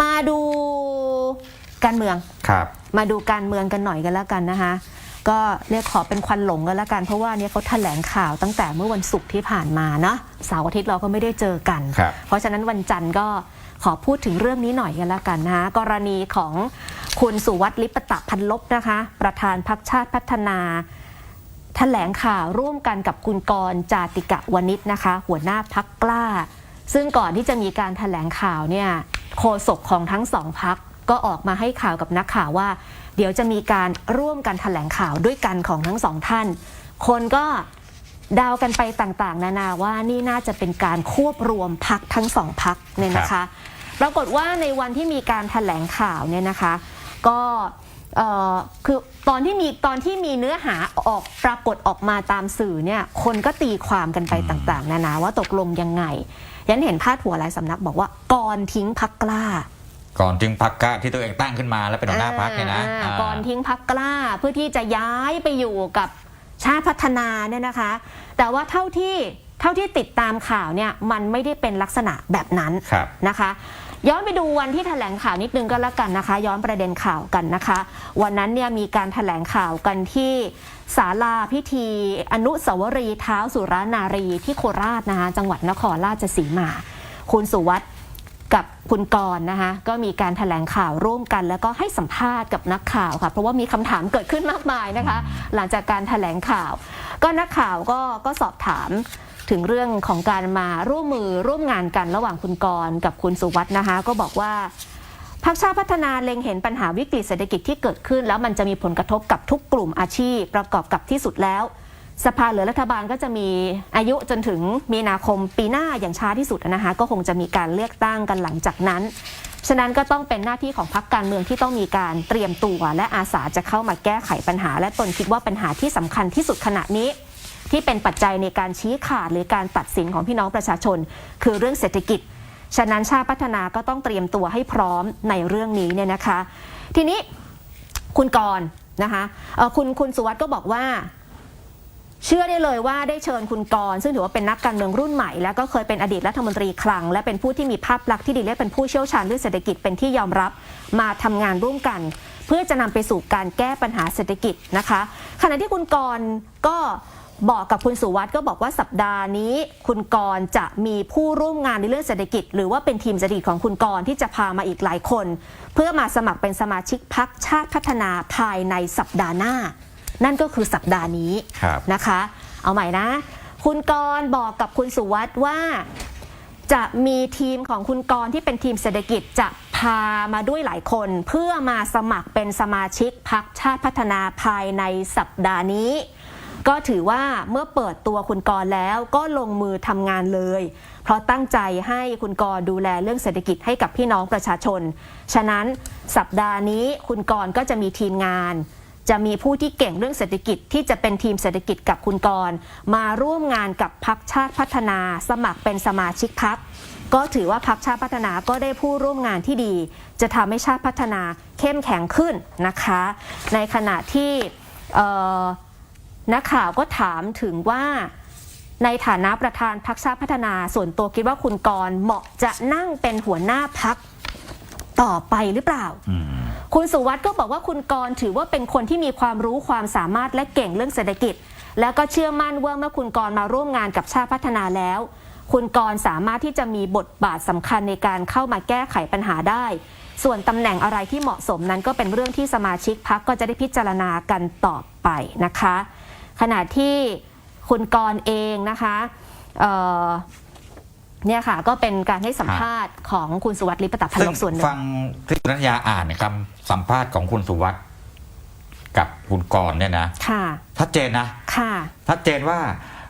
มาดูการเมือง ครับ มาดูการเมืองกันหน่อยกันแล้วกันนะคะ ก็เรียกขอเป็นควันหลงกันแล้วกัน เพราะว่าเนี่ยเขาแถลงข่าวตั้งแต่เมื่อวันศุกร์ที่ผ่านมาเนาะเสาร์อาทิตย์เราก็ไม่ได้เจอกัน ครับ เพราะฉะนั้นวันจันทร์ก็ขอพูดถึงเรื่องนี้หน่อยกันแล้วกันนะคะกรณีของคุณสุวัสดิ์ลิปตะพันลบนะคะ ประธานพักชาติพัฒนาแถลงข่าวร่วมกันกับคุณกรณ์จาติกะวนิชนะคะ หัวหน้าพักกล้า ซึ่งก่อนที่จะมีการแถลงข่าวเนี่ย โฆษกของทั้งสองพักก็ออกมาให้ข่าวกับนักข่าวว่า เดี๋ยวจะมีการร่วมกันแถลงข่าวด้วยกันของทั้งสองท่าน คนก็เดาวกันไปต่างๆ นานาว่านี่น่าจะเป็นการควบรวมพักทั้งสองพักเนี่ยนะคะปรากฏว่าในวันที่มีการแถลงข่าวเนี่ยนะคะ ก็เอ่อคือตอนที่มีตอนที่มีเนื้อหาออกปรากฏออกมาตามสื่อเนี่ยคนก็ตีความกันไปต่างๆ นานาว่าตกลงยังไง ยันเห็นพาดหัวหลายสำนักบอกว่าก่อนทิ้งพักกล้า ก่อนจึงพักกะที่ตัวเองตั้งขึ้นมาแล้วเป็นหัวหน้าพักเนี่ยนะอ่าอ่าก่อนทิ้งพักกล้าเพื่อที่จะย้ายไปอยู่กับชาติพัฒนาเนี่ยนะคะ แต่ว่าเท่าที่เท่าที่ติดตามข่าวเนี่ยมันไม่ได้เป็นลักษณะแบบนั้นครับนะคะ ย้อนไปดูวันที่แถลงข่าวนิดนึงก็แล้วกันนะคะ ย้อนประเด็นข่าวกันนะคะ วันนั้นเนี่ยมีการแถลงข่าวกันที่ศาลาพิธี อนุสาวรีย์เท้าสุรานารีที่โคราชนะคะจังหวัดนครราชสีมา คุณสุวัสด์กับคุณกรณ์นะคะก็มีการแถลงข่าวร่วมกัน แล้วก็ให้สัมภาษณ์กับนักข่าวค่ะ เพราะว่ามีคำถามเกิดขึ้นมากมายนะคะ หลังจากการแถลงข่าว ก็นักข่าวก็ก็สอบถาม ถึงเรื่องของการมาร่วมมือร่วมงานกันระหว่างคุณกรกับคุณสุวัสด์นะคะ ก็บอกว่าพรรคชาติพัฒนาเล็งเห็นปัญหาวิกฤตเศรษฐกิจที่เกิดขึ้น แล้วมันจะมีผลกระทบกับทุกกลุ่มอาชีพประกอบกับที่สุดแล้ว สภาหรือรัฐบาลก็จะมีอายุจนถึงมีนาคมปีหน้าอย่างช้าที่สุดนะคะก็คงจะมีการเลือกตั้งกันหลังจากนั้น ฉะนั้นก็ต้องเป็นหน้าที่ของพรรคการเมืองที่ต้องมีการเตรียมตัว และอาสาจะเข้ามาแก้ไขปัญหา และตนคิดว่าปัญหาที่สำคัญที่สุดขณะนี้ ที่เป็นปัจจัยในการชี้ขาดหรือการตัดสินของพี่น้องประชาชน คือเรื่องเศรษฐกิจ ฉะนั้นชาติพัฒนาก็ต้องเตรียมตัวให้พร้อมในเรื่องนี้เนี่ยนะคะ ทีนี้คุณกรณ์นะคะคุณคุณสุวัสด์ก็บอกว่าเชื่อได้เลยว่าได้เชิญคุณกรณ์ซึ่งถือว่าเป็นนักการเมืองรุ่นใหม่ และก็เคยเป็นอดีตรัฐมนตรีคลัง และเป็นผู้ที่มีภาพลักษณ์ที่ดีและเป็นผู้เชี่ยวชาญเรื่องเศรษฐกิจเป็นที่ยอมรับมาทำงานร่วมกัน เพื่อจะนำไปสู่การแก้ปัญหาเศรษฐกิจนะคะขณะที่คุณกรณ์ก็ บอกกับคุณสุวัสด์ก็บอกว่าสัปดาห์นี้ คุณกรณ์จะมีผู้ร่วมงานในเรื่องเศรษฐกิจ หรือว่าเป็นทีมเศรษฐกิจของคุณกรณ์ที่จะพามาอีกหลายคน เพื่อมาสมัครเป็นสมาชิกพักชาติพัฒนาภายในสัปดาห์หน้า นั่นก็คือสัปดาห์นี้ครับ นะคะ เอาใหม่นะ คุณกรณ์บอกกับคุณสุวัสด์ว่า จะมีทีมของคุณกรณ์ที่เป็นทีมเศรษฐกิจจะพามาด้วยหลายคน เพื่อมาสมัครเป็นสมาชิกพักชาติพัฒนาภายในสัปดาห์นี้ ก็ถือว่าเมื่อเปิดตัวคุณกรแล้วก็ลงมือทำงานเลย เพราะตั้งใจให้คุณกรดูแลเรื่องเศรษฐกิจให้กับพี่น้องประชาชน ฉะนั้นสัปดาห์นี้คุณกรก็จะมีทีมงาน จะมีผู้ที่เก่งเรื่องเศรษฐกิจที่จะเป็นทีมเศรษฐกิจกับคุณกรมาร่วมงานกับพักชาติพัฒนา สมัครเป็นสมาชิกพักก็ถือว่าพักชาติพัฒนาก็ได้ผู้ร่วมงานที่ดี จะทำให้ชาติพัฒนาเข้มแข็งขึ้นนะคะ ในขณะที่เอ่อ นักข่าวก็ถามถึงว่าในฐานะประธานพักชาติพัฒนาส่วนตัวคิดว่าคุณกรณ์เหมาะจะนั่งเป็นหัวหน้าพักต่อไปหรือเปล่าอืมคุณสุวัสด์ก็บอกว่าคุณกรณ์ถือว่าเป็นคนที่มีความรู้ความสามารถและเก่งเรื่องเศรษฐกิจ แล้วก็เชื่อมั่นว่าเมื่อคุณกรณ์มาร่วมงานกับชาติพัฒนาแล้ว คุณกรณ์สามารถที่จะมีบทบาทสำคัญในการเข้ามาแก้ไขปัญหาได้ ส่วนตำแหน่งอะไรที่เหมาะสมนั้นก็เป็นเรื่องที่สมาชิกพักก็จะได้พิจารณากันต่อไปนะคะ ขณะที่คุณกรณ์เองนะคะเอ่อเนี่ยค่ะก็เป็นการให้สัมภาษณ์ของคุณสุวัสดิ์ลิปตะพันซึ่ลงกส่วนหนึ่งฟังที่คุณนัญญาอ่านคำสัมภาษณ์ของคุณสุวัสด์กับคุณกรณ์เนี่ยนะค่ะชัดเจนนะค่ะชัดเจนว่า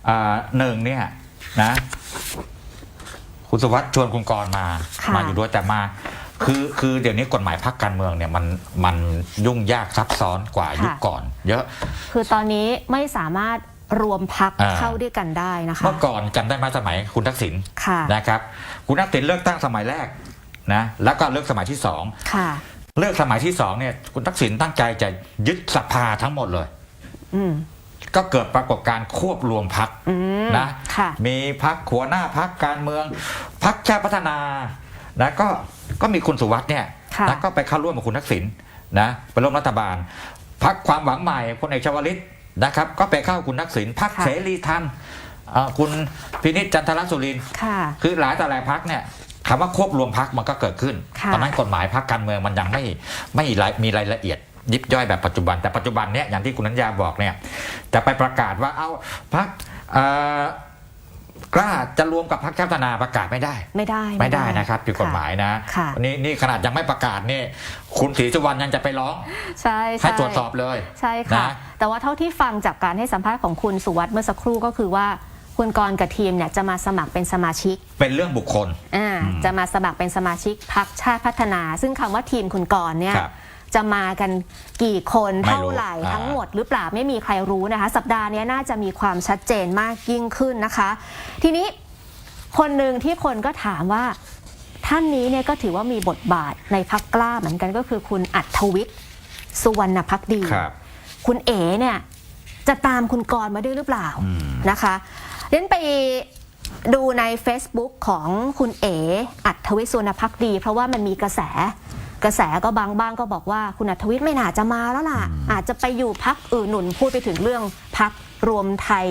อ่าหนึ่งเนี่ยนะ คุณสุวัสด์ชวนคุณกรณ์มาค่ะมาอยู่ด้วยแต่มา คือคือเดี๋ยวนี้กฎหมายพักการเมืองเนี่ยมันมันยุ่งยากซับซ้อนกว่ายุคก่อน เยอะ คือตอนนี้ไม่สามารถรวมพักอ่าเข้าด้วยกันได้นะคะเมื่อก่อนจำได้ไหมสมัยคุณทักษิณค่ะนะครับ คุณทักษิณเลือกตั้งสมัยแรกนะแล้วก็เลือกสมัยที่สองค่ะเลือกสมัยที่สองเนี่ยคุณทักษิณตั้งใจจะยึดสภาทั้งหมดเลยอืมก็เกิดปรากฏการณ์ควบรวมพักอืมนะค่ะมีพักหัวหน้าพักการเมือง พักชาติพัฒนา นะก็ก็มีคุณสุวัสด์เนี่ยค่ะนะก็ไปเข้าร่วมกับคุณทักษิณนะไปร่วมรัฐบาลพักความหวังใหม่พลเอกชวลิตนะครับ ก็ไปเข้าคุณทักษิณพักค่ะเสรีธรรมเอ่อคุณพินิจจันทรสุรินทร์ค่ะคือหลายแต่หลายพักเนี่ยคำว่าควบรวมพักมันก็เกิดขึ้นค่ะตอนนั้นกฎหมายพักการเมืองมันยังไม่ไม่รายมีรายละเอียดยิบย่อยแบบปัจจุบัน แต่ปัจจุบันเนี่ยอย่างที่คุณนัญญาบอกเนี่ยจะไปประกาศว่าเอาพัก กล้าจะรวมกับพักชาติพัฒนาประกาศไม่ได้ ไม่ได้ไม่ได้นะครับผิดกฎหมายนะค่ะนี่นี่ขนาดยังไม่ประกาศนี่คุณศรีสุวรรณยังจะไปร้องใช่ให้ใช่ตรวจสอบเลยใช่ค่ะนะแต่ว่าเท่าที่ฟังจากการให้สัมภาษณ์ของคุณสุวัสด์เมื่อสักครู่ก็คือว่าคุณกรณ์กับทีมเนี่ยจะมาสมัครเป็นสมาชิก เป็นเรื่องบุคคลอ่าอืมจะมาสมัครเป็นสมาชิกพักชาติพัฒนา ซึ่งคำว่าทีมคุณกรณ์เนี่ยครับ จะมากันกี่คนไม่รู้เท่าไหร่อ่าทั้งหมดหรือเปล่าไม่มีใครรู้นะคะ สัปดาห์นี้น่าจะมีความชัดเจนมากยิ่งขึ้นนะคะ ทีนี้คนหนึ่งที่คนก็ถามว่าท่านนี้เนี่ยก็ถือว่ามีบทบาทในพักกล้าเหมือนกันก็คือคุณอัธวิทย์สุวรรณพักดีครับคุณเอ๋เนี่ยจะตามคุณกรณ์มาด้วยหรือเปล่าอืมนะคะเล่นไปดูใน Facebook ของคุณเอ๋อัธวิทย์สุวรรณพักดี เพราะว่ามันมีกระแส กระแสก็บางบ้างก็บอกว่าคุณอัธวิทย์ไม่น่าจะมาแล้วล่ะ อาจจะไปอยู่พักอื่นหนุนพูดไปถึงเรื่องพักรวมไทย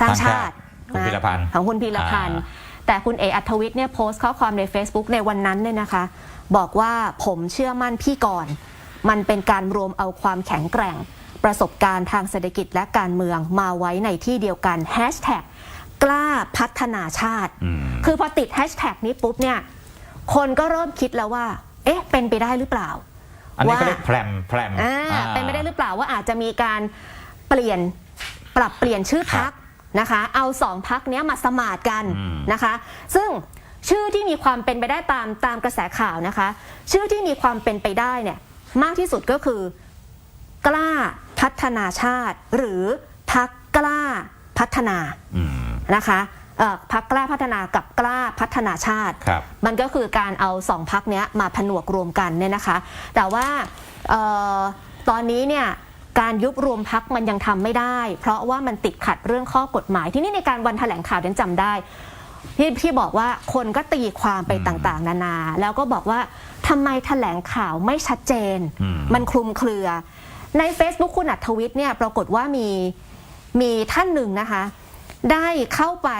สร้างชาติคุณนะพีรพันธ์ของคุณพีรพันธ์อ่แต่คุณเออัธวิทย์เนี่ยโพสต์ข้อความใน Facebook ในวันนั้นเนี่ยนะคะ บอกว่าผมเชื่อมั่นพี่ก่อน มันเป็นการรวมเอาความแข็งแกร่ง ประสบการณ์ทางเศรษฐกิจและการเมืองมาไว้ในที่เดียวกันแฮชแท็กกล้าพัฒนาชาติอืมคือพอติดแฮชแท็กนี้ปุ๊บเนี่ย คนก็เริ่มคิดแล้วว่า เอ๊ะ เป็นไปได้หรือเปล่า อันนี้ว่าก็เรียกแพรมแพรมอ่าอ่า เป็นไปได้หรือเปล่าว่าอาจจะมีการเปลี่ยนปรับเปลี่ยนชื่อพักนะคะ เอาสองพักนี้ยมาสมานกันอืม นะคะ ซึ่งชื่อที่มีความเป็นไปได้ตามตามกระแสข่าวนะคะ ชื่อที่มีความเป็นไปได้เนี่ยมากที่สุดก็คือ กล้าพัฒนาชาติ หรือพักกล้าพัฒนา อืม นะคะเอ่อ พักกล้าพัฒนากับกล้าพัฒนาชาติครับมันก็คือการเอาสองพักเนี้ยมาผนวกรวมกันเนี่ยนะคะ แต่ว่าเออตอนนี้เนี่ยการยุบรวมพักมันยังทำไม่ได้ เพราะว่ามันติดขัดเรื่องข้อกฎหมาย ที่นี่ในการวันแถลงข่าวเดนจำได้ที่ที่บอกว่าคนก็ตีความไปอืมต่างๆ นานา แล้วก็บอกว่าทำไมแถลงข่าวไม่ชัดเจนอืมมันคลุมเครือ ใน Facebook คุณอัธวิทย์เนี่ยปรากฏว่ามีมีท่านหนึ่งนะคะ ได้เข้าไป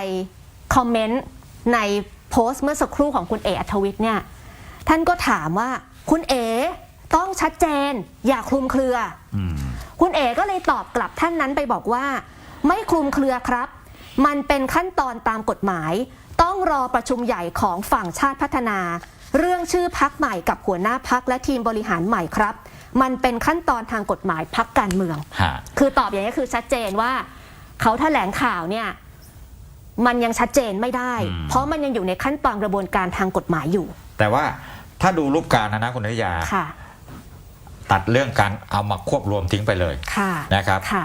คอมเมนต์ในโพสต์เมื่อสักครู่ของคุณเออัธวิทย์เนี่ยท่านก็ถามว่าคุณเอต้องชัดเจน อย่าคลุมเครืออืมคุณเอ๋ก็เลยตอบกลับท่านนั้นไปบอกว่า ไม่คลุมเครือครับ มันเป็นขั้นตอนตามกฎหมาย ต้องรอประชุมใหญ่ของฝั่งชาติพัฒนา เรื่องชื่อพักใหม่กับหัวหน้าพักและทีมบริหารใหม่ครับ มันเป็นขั้นตอนทางกฎหมายพักการเมืองฮะคือตอบอย่างนี้คือชัดเจนว่า เขาแถลงข่าวเนี่ยมันยังชัดเจนไม่ได้อืมเพราะมันยังอยู่ในขั้นตอนกระบวนการทางกฎหมายอยู่ แต่ว่าถ้าดูรูปการนะนะคุณนิยาค่ะตัดเรื่องการเอามาควบรวมทิ้งไปเลยค่ะนะครับค่ะ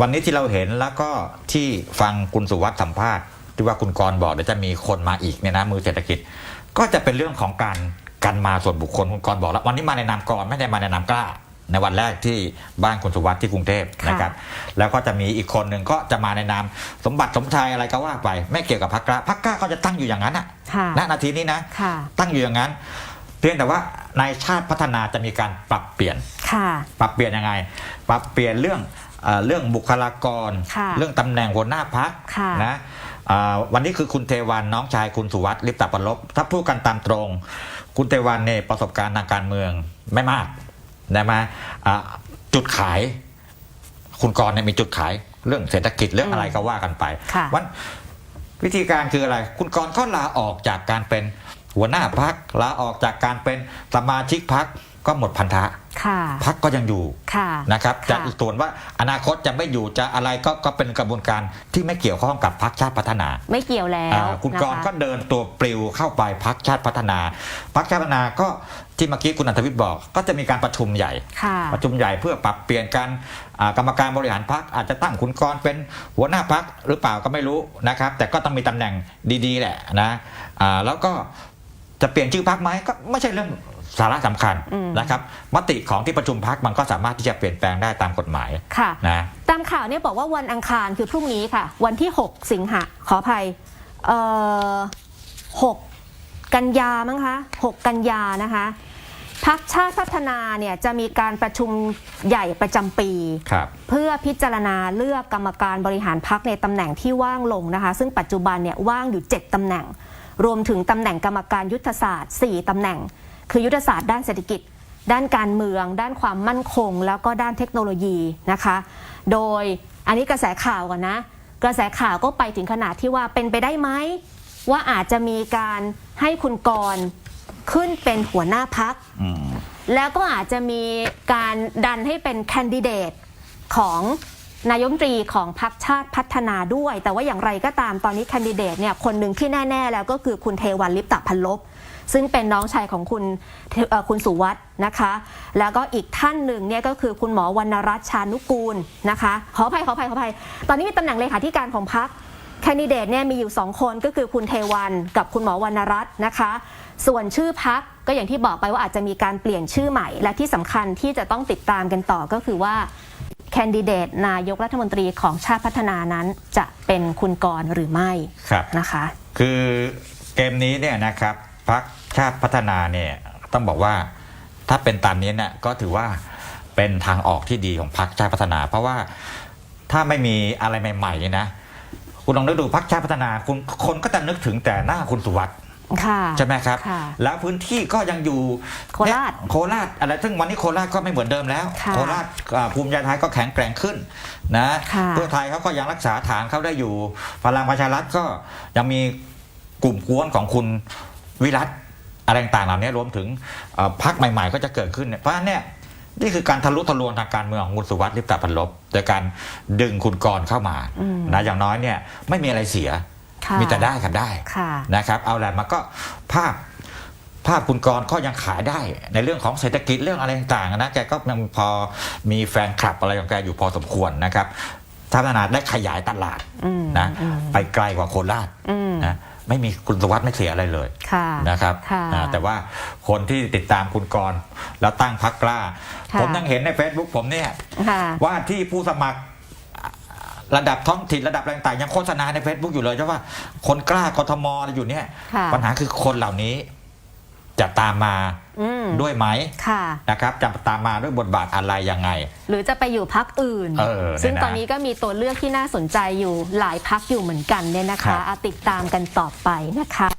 วันนี้ที่เราเห็นแล้วก็ที่ฟังคุณสุวัสด์สัมภาษณ์ที่ว่าคุณกรณ์บอกเดี๋ยวจะมีคนมาอีกเนี่ยนะมือเศรษฐกิจ ก็จะเป็นเรื่องของการกันมาส่วนบุคคลคุณกรณ์บอกแล้ววันนี้มาในนามกรไม่ได้มาในนามกล้า ในวันแรกที่บ้านคุณสุวัสด์ที่กรุงเทพค่ะนะครับแล้วก็จะมีอีกคนหนึ่งก็จะมาในนามสมบัติสมชายอะไรก็ว่าไป ไม่เกี่ยวกับพรรคกล้าพรรคกล้าก็จะตั้งอยู่อย่างนั้นอะค่ะณนาทีนี้นะค่ะตั้งอยู่อย่างนั้น เพียงแต่ว่าในชาติพัฒนาจะมีการปรับเปลี่ยนค่ะปรับเปลี่ยนยังไง ปรับเปลี่ยนเรื่องเออเรื่องบุคลากรค่ะเรื่องตำแหน่งหัวหน้าพักค่ะนะเอ่อวันนี้คือคุณเทวันน้องชายคุณสุวัสดิ์ลิปตาปลบถ้าพูดกันตามตรง คุณเทวันเนี่ยประสบการณ์ทางการเมืองไม่มาก นะมาอ่าจุดขาย คุณกรณ์เนี่ยมีจุดขายเรื่องเศรษฐกิจเรื่องอะไรก็ว่ากันไปค่ะวันวิธีการคืออะไร คุณกรณ์ก็ลาออกจากการเป็นหัวหน้าพักลาออกจากการเป็นสมาชิกพักก็หมดพันธะค่ะ พักก็ยังอยู่ค่ะนะครับจะค่ะส่วนว่าอนาคตจะไม่อยู่จะอะไรก็ก็เป็นกระบวนการที่ไม่เกี่ยวข้องกับพักชาติพัฒนา ไม่เกี่ยวแล้วอ่าคุณกรณ์นะะก็เดินตัวปลิวเข้าไปพักชาติพัฒนาพักชาติพัฒนาก็ที่เมื่อกี้คุณอัธวิทย์บอก ก็จะมีการประชุมใหญ่ค่ะประชุมใหญ่เพื่อปรับเปลี่ยนการอ่ากรรมการบริหารพักอาจจะตั้งคุณกรณ์เป็นหัวหน้าพักหรือเปล่าก็ไม่รู้นะครับ แต่ก็ต้องมีตำแหน่งดีๆ แหละนะอ่าแล้วก็จะเปลี่ยนชื่อพักไหมก็ไม่ใช่เรื่อง สาระสำคัญอืมนะครับมติของที่ประชุมพักมันก็สามารถที่จะเปลี่ยนแปลงได้ตามกฎหมายค่ะนะตามข่าวเนี่ยบอกว่าวันอังคารคือพรุ่งนี้ค่ะ วันที่ 6 สิงหาขออภัยเอ่อ6กันยามั้งคะ 6 กันยานะคะพักชาติพัฒนาเนี่ยจะมีการประชุมใหญ่ประจำปีครับเพื่อพิจารณาเลือกกรรมการบริหารพักในตำแหน่งที่ว่างลงนะคะ ซึ่งปัจจุบันเนี่ยว่างอยู่ 7ตำแหน่ง รวมถึงตำแหน่งกรรมการยุทธศาสตร์ 4ตำแหน่ง คือยุทธศาสตร์ด้านเศรษฐกิจ ด้านการเมือง ด้านความมั่นคง แล้วก็ด้านเทคโนโลยีนะคะ โดยอันนี้กระแสข่าวก่อนนะ กระแสข่าวก็ไปถึงขนาดที่ว่าเป็นไปได้ไหมว่าอาจจะมีการให้คุณกรณ์ขึ้นเป็นหัวหน้าพักอืมแล้วก็อาจจะมีการดันให้เป็นแคนดิเดตของนายกรัฐมนตรีของพรรคชาติพัฒนาด้วย แต่ว่าอย่างไรก็ตามตอนนี้แคนดิเดตเนี่ยคนหนึ่งที่แน่ ๆ แล้วก็คือคุณเทวันลิปตะพันลบ ซึ่งเป็นน้องชายของคุณเทเอ่อคุณสุวัสด์นะคะ แล้วก็อีกท่านหนึ่งเนี่ยก็คือคุณหมอวรรณรัตน์ชานุกูลนะคะขออภัยขออภัยขออภัย ตอนนี้มีตำแหน่งเลขาธิการของพรรคแคนดิเดตเนี่ยมีอยู่ 2 คนก็คือคุณเทวันกับคุณหมอวรรณรัตน์นะคะ ส่วนชื่อพักก็อย่างที่บอกไปว่าอาจจะมีการเปลี่ยนชื่อใหม่ และที่สำคัญที่จะต้องติดตามกันต่อก็คือว่าแคนดิเดตนายกรัฐมนตรีของชาติพัฒนานั้นจะเป็นคุณกรณ์หรือไม่ครับนะคะ คือเกมนี้เนี่ยนะครับพัก ชาติพัฒนาเนี่ยต้องบอกว่าถ้าเป็นตามนี้เนี่ยก็ถือว่าเป็นทางออกที่ดีของพักชาติพัฒนา เพราะว่าถ้าไม่มีอะไรใหม่ๆเนี่ยนะคุณลองนึกดูพักชาติพัฒนาคุณคนก็จะนึกถึงแต่หน้าคุณสุวัสด์ค่ะใช่ไหมครับค่ะแล้วพื้นที่ก็ยังอยู่โคราชเนี่ยโคราชอะไรซึ่งวันนี้โคราชก็ไม่เหมือนเดิมแล้วค่ะโคราชอ่าภูมิใจไทยก็แข็งแกร่งขึ้นนะค่ะเพื่อไทยเขาก็ยังรักษาฐานเขาได้อยู่พลังประชารัฐก็ยังมีกลุ่มกวนของคุณวิรัต อะไรต่างๆเหล่านี้รวมถึงเอ่อพรรคใหม่ๆ ก็จะเกิดขึ้นเนี่ยเพราะฉะนั้นเนี่ยนี่คือการทะลุทะลวงทางการเมืองของคุณสุวัสดิ์ลิปตาพันลบโดยการดึงคุณกรณ์เข้ามาอืมนะอย่างน้อยเนี่ยไม่มีอะไรเสียค่ะมีแต่ได้ครับได้ค่ะนะครับ เอาแหละมันก็ภาพภาพคุณกรณ์ก็ยังขายได้ในเรื่องของเศรษฐกิจเรื่องอะไรต่างๆนะแกก็ยังพอมีแฟนคลับอะไรของแกอยู่พอสมควรนะครับถ้าพัฒนาได้ขยายตลาดอืมนะอืมไปไกลกว่าโคราชอืม นะไม่มีคุณสวัสดิ์ไม่เสียอะไรเลยค่ะนะครับค่ะนะแต่ว่าคนที่ติดตามคุณกรณ์แล้วตั้งพักกล้าค่ะผมยังเห็นใน Facebook ผมเนี่ยค่ะว่าที่ผู้สมัครระดับท้องถิ่นระดับอะไรต่างๆยังโฆษณาใน Facebook อยู่เลยใช่ว่าคนกล้ากทมอะไรอยู่เนี่ยค่ะปัญหาคือคนเหล่านี้ จะตามมาอืมด้วยไหมค่ะนะครับจะตามมาด้วยบทบาทอะไรยังไง หรือจะไปอยู่พักอื่นเออซึ่งเนี่ยนะตอนนี้ก็มีตัวเลือกที่น่าสนใจอยู่หลายพักอยู่เหมือนกันเนี่ยนะครัคะบอะติดตามกันต่อไปนะคะ